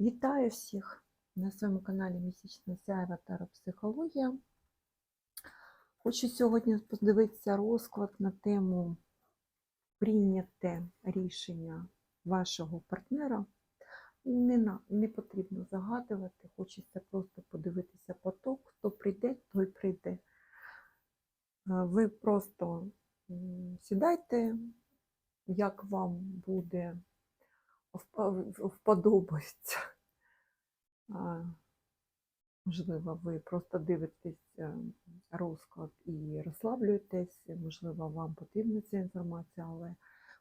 Вітаю всіх на своєму каналі Місячна Сяєва Таропсихологія. Хочу сьогодні подивитися розклад на тему прийняте рішення вашого партнера. Не, на, не потрібно загадувати, хочеться просто подивитися поток. Хто прийде, той прийде. Е, Ви просто сідайте, як вам буде вподобається. Можливо, ви просто дивитесь е, розклад і розслаблюєтесь, можливо, вам потрібна ця інформація, але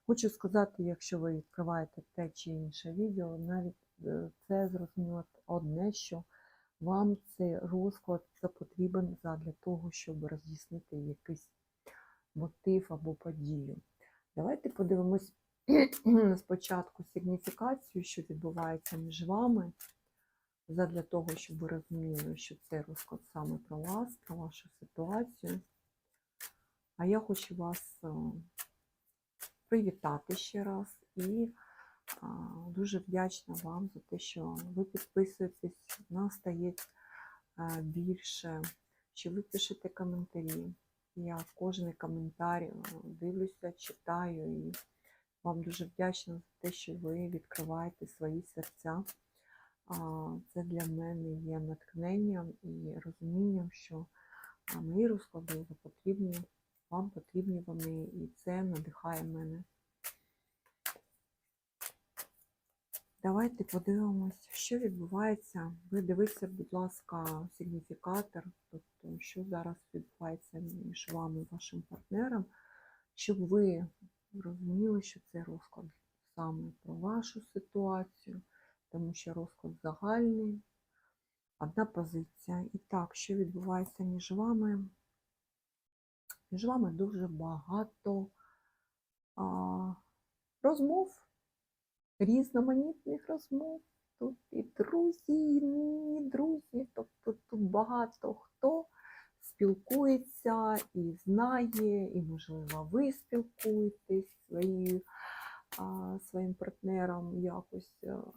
хочу сказати, якщо ви відкриваєте те чи інше відео, навіть е, це зрозуміло одне, що вам цей розклад потрібен для того, щоб роз'яснити якийсь мотив або подію. Давайте подивимось спочатку сигніфікацію, що відбувається між вами, задля того, щоб ви розуміли, що це розклад саме про вас, про вашу ситуацію. А я хочу вас е, привітати ще раз і дуже вдячна вам за те, що ви підписуєтесь, нас стає е, більше, що ви пишете коментарі. Я кожен коментар е, дивлюся, читаю і вам дуже вдячна за те, що ви відкриваєте свої серця. Це для мене є натхненням і розумінням, що мої розклади потрібні, вам потрібні вони, і це надихає мене. Давайте подивимось, що відбувається. Ви дивіться, будь ласка, сигніфікатор, тобто, що зараз відбувається між вами і вашим партнером, щоб ви розуміли, що це розклад саме про вашу ситуацію, тому що розклад загальний, одна позиція. І так, що відбувається між вами? Між вами дуже багато а, розмов, різноманітних розмов. Тут і друзі, і не друзі, тобто тут багато хто спілкується і знає, і, можливо, ви спілкуєтесь своєю, а, своїм партнером якось.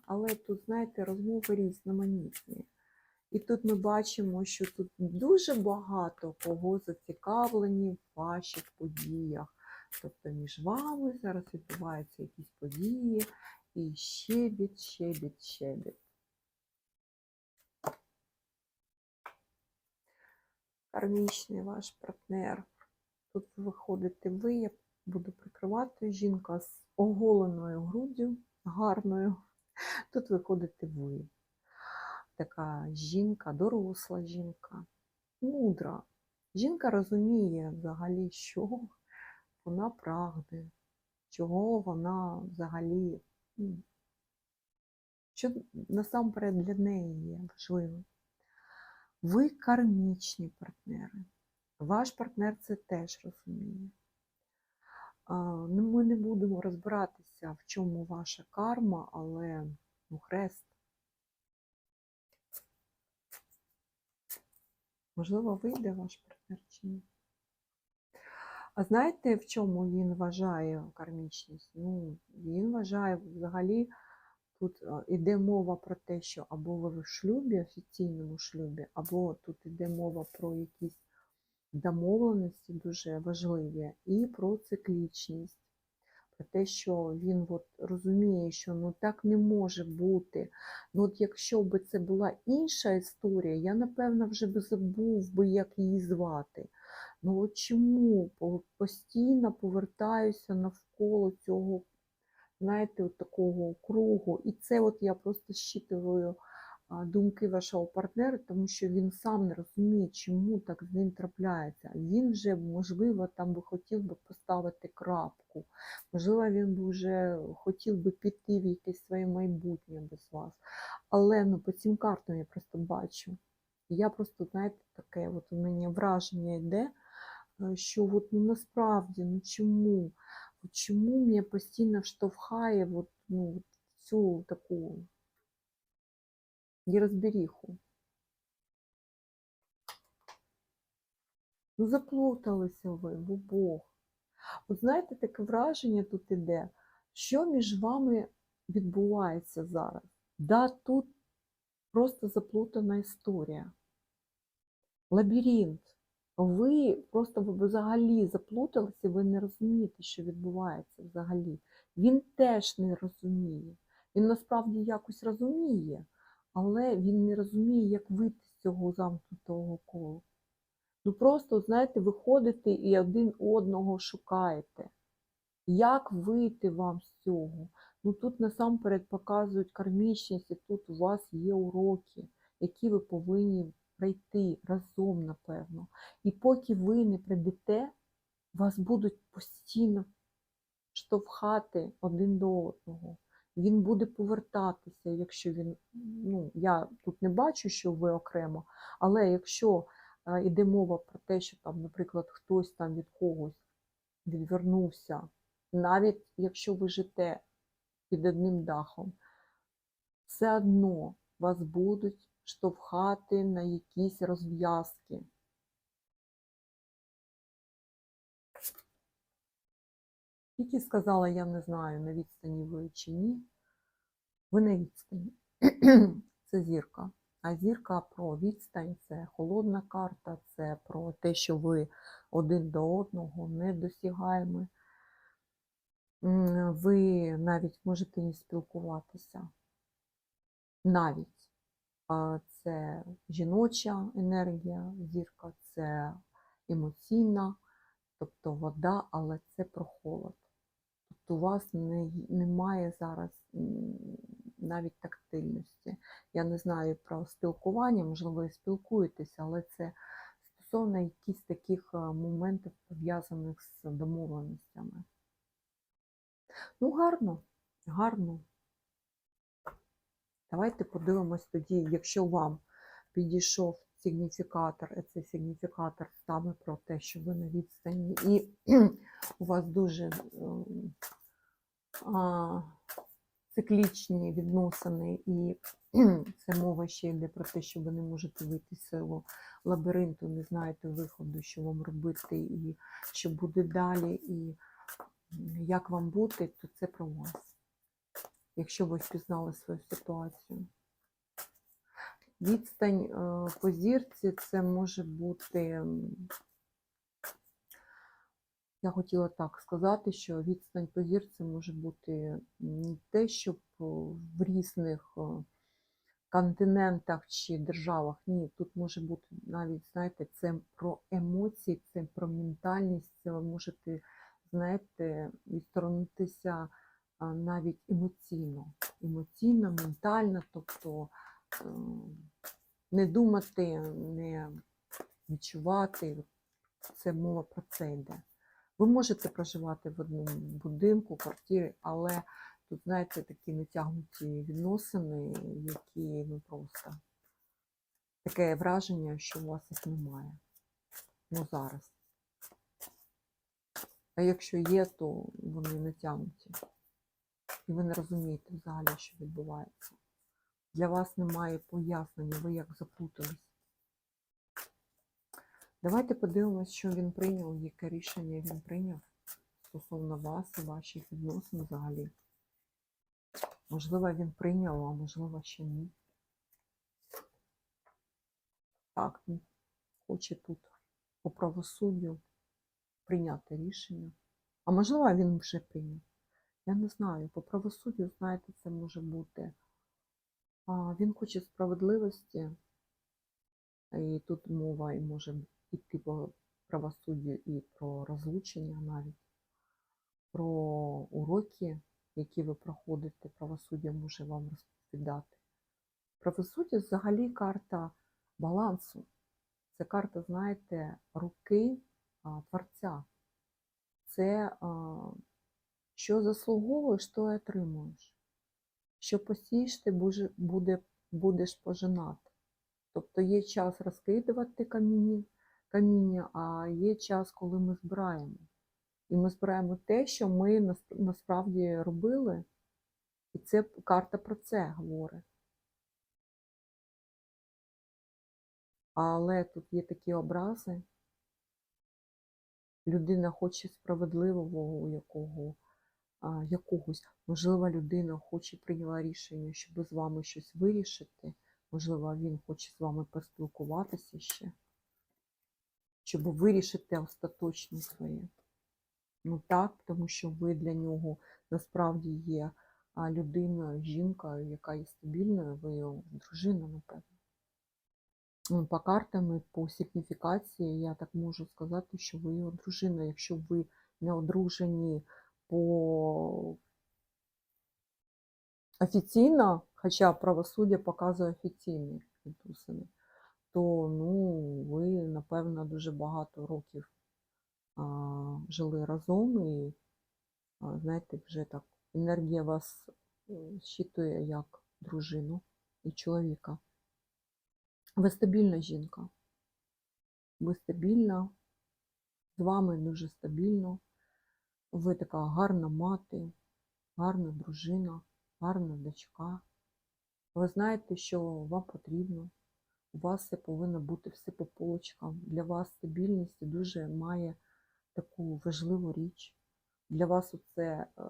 Але тут, знаєте, розмови різноманітні. І тут ми бачимо, що тут дуже багато кого зацікавлені в ваших подіях. Тобто між вами зараз відбуваються якісь події і щебіт, щебіт, щебіт. Кармічний ваш партнер. Тут ви виходите ви, я буду прикривати жінка з оголеною груддю, гарною. Тут виходите ви. Така жінка, доросла жінка, мудра. Жінка розуміє взагалі, що вона прагне, чого вона взагалі, що насамперед для неї є важливо. Ви кармічні партнери. Ваш партнер це теж розуміє. Ну, Ми не будемо розбиратися, в чому ваша карма, але ну, хрест. Можливо, вийде ваш партнер чи ні. А знаєте, в чому він вважає кармічність? Ну, він вважає взагалі, тут іде мова про те, що або ви в шлюбі, офіційному шлюбі, або тут іде мова про якісь домовленості дуже важливі, і про циклічність. Про те, що він от розуміє, що ну так не може бути. Ну от якщо б це була інша історія, я напевно вже би забув би, як її звати. Ну от чому постійно повертаюся навколо цього, знаєте, от такого кругу. І це от я просто щитую думки вашого партнера, тому що він сам не розуміє, чому так з ним трапляється. Він вже, можливо, там би хотів би поставити крапку. Можливо, він би вже хотів би піти в якесь своє майбутнє без вас. Але ну, по цим картам я просто бачу. Я просто, знаєте, таке от у мене враження йде, е, що от, ну, насправді, ну чому? От чому мене постійно штовхає от, ну, цю таку нерозберіху? Ну, заплуталися ви в обох. От знаєте, таке враження тут іде, що між вами відбувається зараз. Да, тут просто заплутана історія. Лабіринт. Ви просто ви взагалі заплуталися, ви не розумієте, що відбувається взагалі. Він теж не розуміє. Він насправді якось розуміє, але він не розуміє, як вийти з цього замкнутого кола. Ну просто, знаєте, ви ходите і один одного шукаєте. Як вийти вам з цього? Ну тут насамперед показують кармічність, і тут у вас є уроки, які ви повинні пройти разом, напевно. І поки ви не прийдете, вас будуть постійно штовхати один до одного. Він буде повертатися, якщо він, ну, я тут не бачу, що ви окремо, але якщо е, йде мова про те, що там, наприклад, хтось там від когось відвернувся, навіть якщо ви жите під одним дахом, все одно вас будуть штовхати на якісь розв'язки. Тільки сказала, я не знаю, на відстані ви чи ні. Ви на відстані. Це зірка. А зірка про відстань це холодна карта, це про те, що ви один до одного не досягаємо. Ви навіть можете не спілкуватися. Навіть. Це жіноча енергія, зірка, це емоційна, тобто вода, але це про холод. Тобто у вас не, немає зараз навіть тактильності. Я не знаю про спілкування, можливо, ви спілкуєтеся, але це стосовно якихось таких е, моментів, пов'язаних з домовленостями. Ну, гарно, гарно. Давайте подивимось тоді, якщо вам підійшов сигніфікатор, і цей сигніфікатор саме про те, що ви на відстані, і у вас дуже ем, а, циклічні відносини, і це мова ще йде про те, що ви не можете вийти з цього лабіринту, не знаєте виходу, що вам робити, і що буде далі, і як вам бути, то це про вас. Якщо ви впізнали свою ситуацію. Відстань е, по зірці це може бути, я хотіла так сказати, що відстань по зірці може бути не те, щоб е, в різних е, континентах чи державах. Ні, тут може бути навіть, знаєте, це про емоції, це про ментальність, це ви можете, знаєте, відсторонитися навіть емоційно, емоційно, ментально, тобто е, не думати, не відчувати. Це мова про це йде. Ви можете проживати в одному будинку, квартирі, але тут, знаєте, такі натягнуті відносини, які ну просто таке враження, що у вас їх немає. Ну зараз. А якщо є, то вони натягнуті. І ви не розумієте взагалі, що відбувається. Для вас немає пояснення, ви як заплутались. Давайте подивимось, що він прийняв, яке рішення він прийняв стосовно вас і ваших відносин взагалі. Можливо, він прийняв, а можливо, ще ні. Так, він хоче тут по правосуддю прийняти рішення. А можливо, він вже прийняв. Я не знаю. По правосуддю, знаєте, це може бути. А, Він хоче справедливості, і тут мова і може йти по правосуддю і про розлучення навіть, про уроки, які ви проходите, правосуддя може вам розповідати. Правосуддя взагалі карта балансу. Це карта, знаєте, руки а, творця. Це а, що заслуговуєш, то і отримуєш. Що посієш, ти буде, буде, будеш пожинати. Тобто є час розкидувати каміння, каміння, а є час, коли ми збираємо. І ми збираємо те, що ми насправді робили, і це карта про це говорить. Але тут є такі образи. Людина хоче справедливого, якого якогось. Можливо, людина хоче прийняла рішення, щоб з вами щось вирішити. Можливо, він хоче з вами поспілкуватися ще, щоб вирішити остаточно своє. Ну так, тому що ви для нього насправді є а, людина, жінка, яка є стабільною, ви його дружина, напевно. Ну, По картам по сигніфікації я так можу сказати, що ви його дружина. Якщо ви не одружені по офіційно, хоча правосуддя показує офіційні відносини, то ну, ви, напевно, дуже багато років а, жили разом і, а, знаєте, вже так енергія вас щитує як дружину і чоловіка. Ви стабільна жінка. Ви стабільна, з вами дуже стабільно. Ви така гарна мати, гарна дружина, гарна дочка. Ви знаєте, що вам потрібно. У вас все повинно бути все по полочкам. Для вас стабільність дуже має таку важливу річ. Для вас оце е,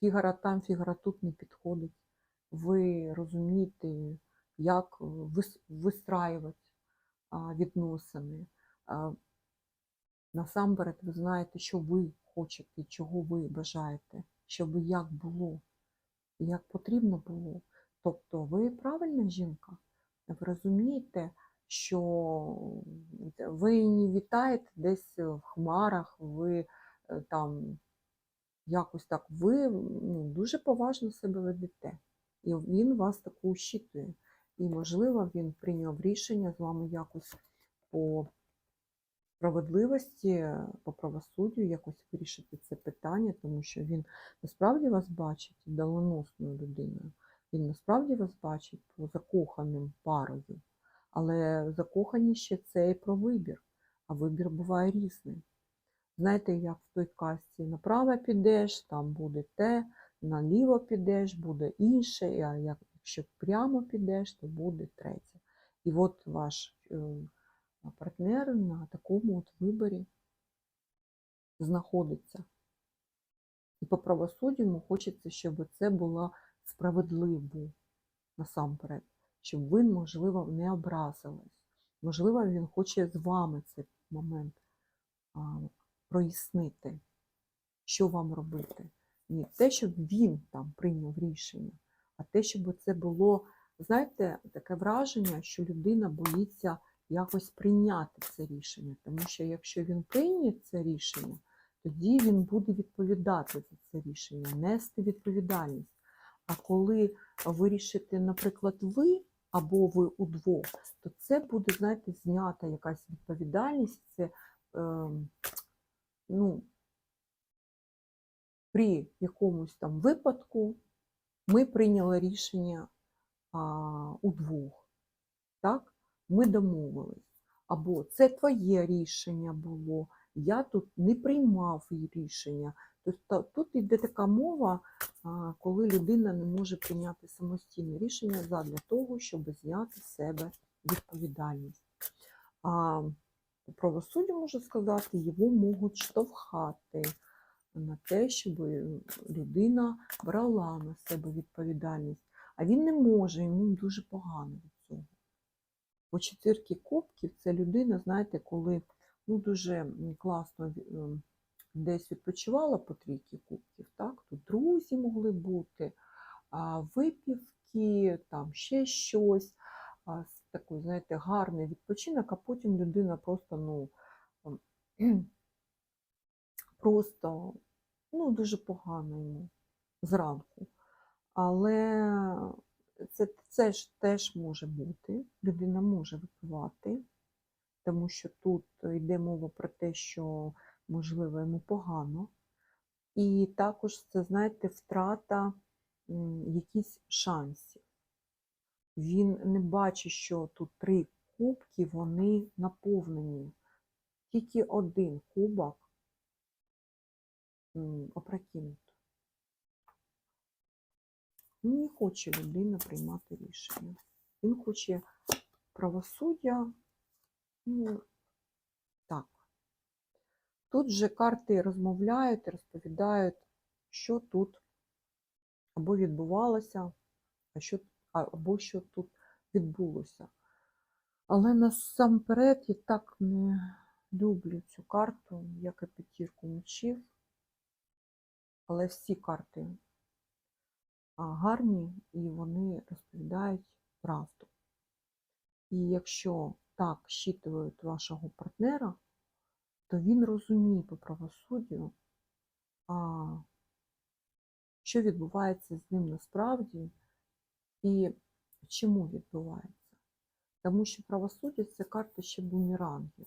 фігара там, фігара тут не підходить. Ви розумієте, як вистраювати відносини. Насамперед, ви знаєте, що ви хочете, чого ви бажаєте, щоб як було, як потрібно було. Тобто ви правильна жінка, ви розумієте, що ви не вітаєте десь в хмарах, ви е, там якось так, ви ну, дуже поважно себе ведете. І він вас таку щитує. І, можливо, він прийняв рішення з вами якось по справедливості, по правосуддю, якось вирішити це питання, тому що він насправді вас бачить доленосною людиною. Він насправді вас бачить по закоханим парою. Але закоханість це і про вибір, а вибір буває різний. Знаєте, як в той касті направо підеш, там буде те, наліво підеш, буде інше, а якщо прямо підеш, то буде третє. І от ваш е, партнер на такому от виборі знаходиться. І по правосуддю хочеться, щоб це було справедливо насамперед, щоб ви, можливо, не образились. Можливо, він хоче з вами цей момент а, прояснити, що вам робити. Не те, щоб він там прийняв рішення, а те, щоб це було, знаєте, таке враження, що людина боїться якось прийняти це рішення. Тому що якщо він прийме це рішення, тоді він буде відповідати за це рішення, нести відповідальність. А коли вирішите, наприклад, ви або ви удвох, то це буде, знаєте, знята якась відповідальність. Це е, ну, при якомусь там випадку ми прийняли рішення а, удвох. Так? Ми домовились. Або це твоє рішення було, я тут не приймав рішення. Тобто тут йде така мова, коли людина не може прийняти самостійне рішення задля того, щоб зняти з себе відповідальність. А по правосуддю можу сказати, його можуть штовхати на те, щоб людина брала на себе відповідальність. А він не може, йому дуже погано. По четвірки кубків це людина, знаєте, коли ну, дуже класно ем, десь відпочивала по трійки кубків, так? Тут друзі могли бути, випівки, там ще щось. Такий, знаєте, гарний відпочинок, а потім людина просто, ну, ем, просто ну, дуже погано йому зранку. Але це, це ж теж може бути. Людина може випивати, тому що тут йде мова про те, що, можливо, йому погано. І також це, знаєте, втрата якісь шансів. Він не бачить, що тут три кубки, вони наповнені. Тільки один кубок. Ну, Не хоче людина приймати рішення. Він хоче правосуддя. Ну, так. Тут же карти розмовляють, розповідають що тут або відбувалося, а що, або що тут відбулося. Але насамперед я так не люблю цю карту, як і п'ятірку мечів. Але всі карти гарні і вони розповідають правду. І якщо так щитують вашого партнера, то він розуміє по правосуддю, що відбувається з ним насправді і чому відбувається. Тому що правосуддя це карта ще бумерангів.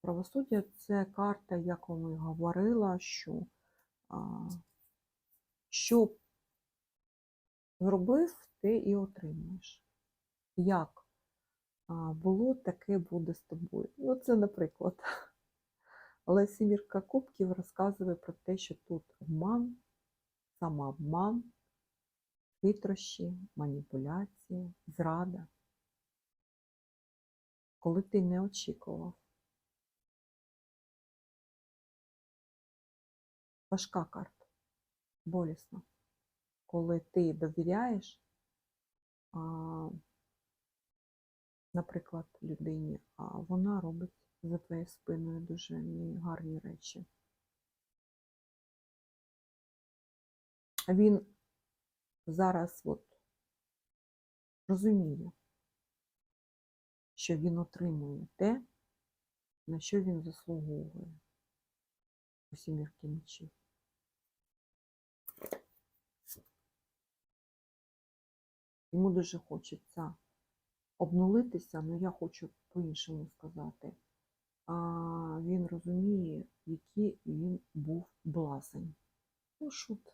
Правосуддя це карта, як і говорила, що а, що зробив, ти і отримаєш. Як було, таке буде з тобою. Ну, це наприклад. Але сімірка кубків розказує про те, що тут обман, самообман, хитрощі, маніпуляції, зрада. Коли ти не очікував. Важка карта, болісна. Коли ти довіряєш, а, наприклад, людині, а вона робить за твоєю спиною дуже негарні речі. Він зараз от розуміє, що він отримує те, на що він заслуговує у сімірки мечів. Йому дуже хочеться обнулитися, але я хочу по-іншому сказати. А він розуміє, який він був блазень. Ну, шут.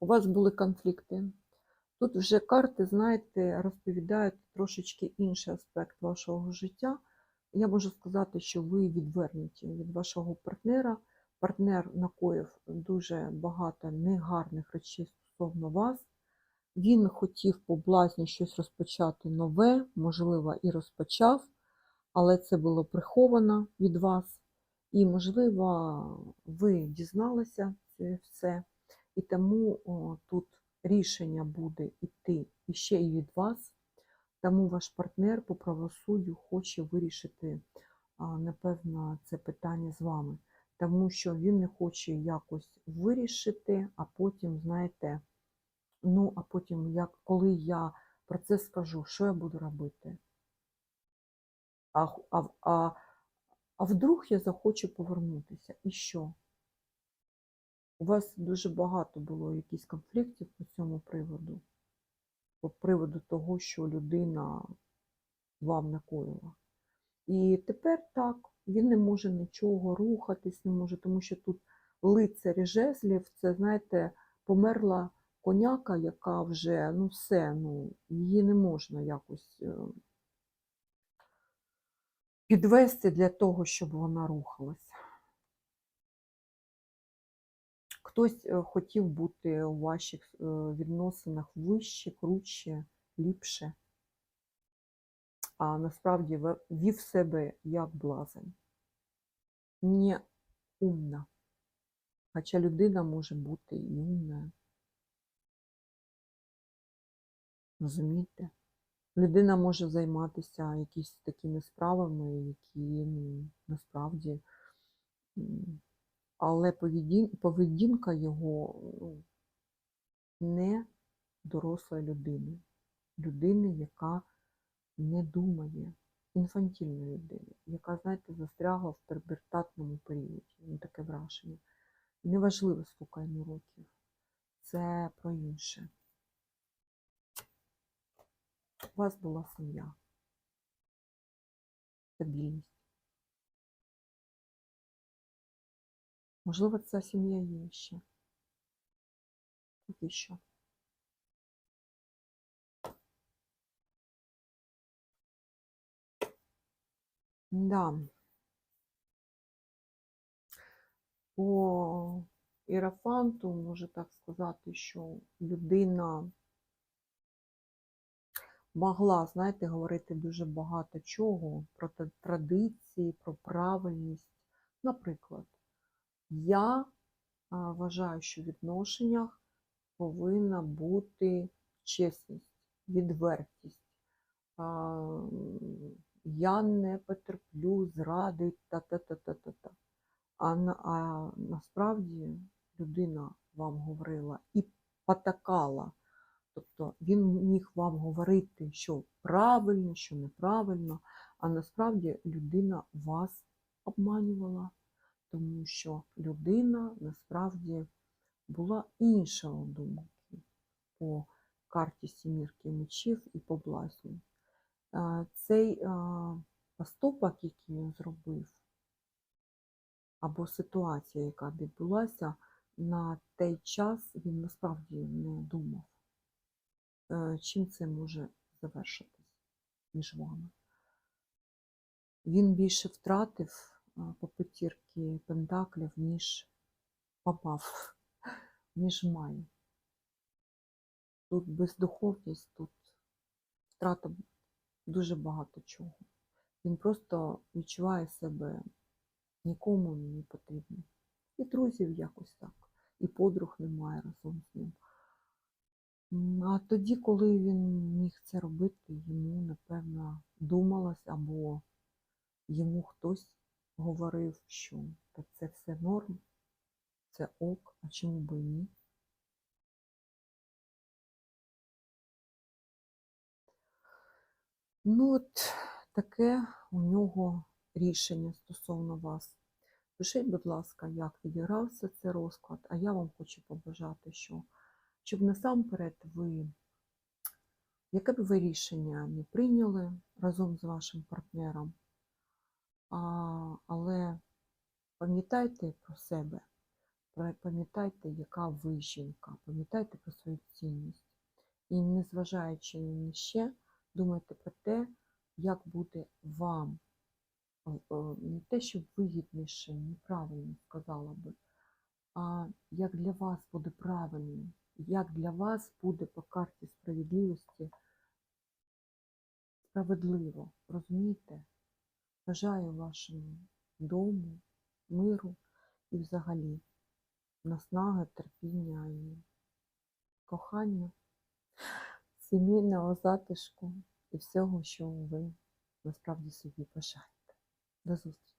У вас були конфлікти. Тут вже карти, знаєте, розповідають трошечки інший аспект вашого життя. Я можу сказати, що ви відвернуті від вашого партнера. Партнер накоїв дуже багато негарних речей стосовно вас. Він хотів по блазні щось розпочати нове, можливо, і розпочав, але це було приховано від вас. І, можливо, ви дізналися все. І тому о, тут рішення буде йти іще і від вас, тому ваш партнер по правосуддю хоче вирішити, напевно, це питання з вами, тому що він не хоче якось вирішити, а потім, знаєте, ну, а потім, як, коли я про це скажу, що я буду робити? А, а, а, а вдруг я захочу повернутися? І що? У вас дуже багато було якісь конфліктів по цьому приводу, по приводу того, що людина вам накоїла. І тепер так, він не може нічого рухатись, не може, тому що тут лицарі жезлів, це, знаєте, померла коняка, яка вже, ну все, ну, її не можна якось е, підвести для того, щоб вона рухалася. Хтось е, хотів бути у ваших е, відносинах вище, круче, ліпше, а насправді вів себе як блазень. Не умна. Хоча людина може бути і умна. Розумієте? Людина може займатися якісь такими справами, які ну, насправді. Але поведінка його ну, не дорослої людини, людини, яка не думає, інфантільної людини, яка, знаєте, застрягла в пубертатному періоді. Ну, таке враження. Неважливо, скільки йому років. Це про інше. У вас була сім'я, стабільність. Можливо, ця сім'я є ще. Поки що. Да. По іерафанту, може так сказати, що людина могла, знаєте, говорити дуже багато чого про традиції, про правильність. Наприклад, я вважаю, що в відношеннях повинна бути чесність, відвертість. Я не потерплю зради та-та-та-та-та-та. А, а насправді людина вам говорила і потакала. Тобто він міг вам говорити, що правильно, що неправильно, а насправді людина вас обманювала, тому що людина насправді була іншого думки по карті сімірки мечів і по блазню. Цей поступок, який він зробив, або ситуація, яка відбулася, на той час він насправді не думав, е, чим це може завершитись між вами. Він більше втратив по п'ятірки пентаклів, ніж попав, ніж має. Тут бездуховність, тут втрата дуже багато чого. Він просто відчуває себе нікому не потрібним. І друзів якось так, і подруг немає разом з ним. А тоді, коли він міг це робити, йому, напевно, думалось, або йому хтось говорив, що та це все норм, це ок, а чому би ні. Ну, от таке у нього рішення стосовно вас. Пишіть, будь ласка, як відігрався цей розклад, а я вам хочу побажати, що щоб насамперед ви, яке б ви рішення не прийняли разом з вашим партнером, а, але пам'ятайте про себе, пам'ятайте, яка ви жінка, пам'ятайте про свою цінність. І незважаючи на ще, думайте про те, як буде вам не те, що вигідніше, неправильно сказала би, а як для вас буде правильно, як для вас буде по карті справедливості справедливо, розумієте? Бажаю вашому дому, миру і взагалі наснаги, терпіння і кохання, сімейного затишку і всього, що ви насправді собі бажаєте. До зустрічі!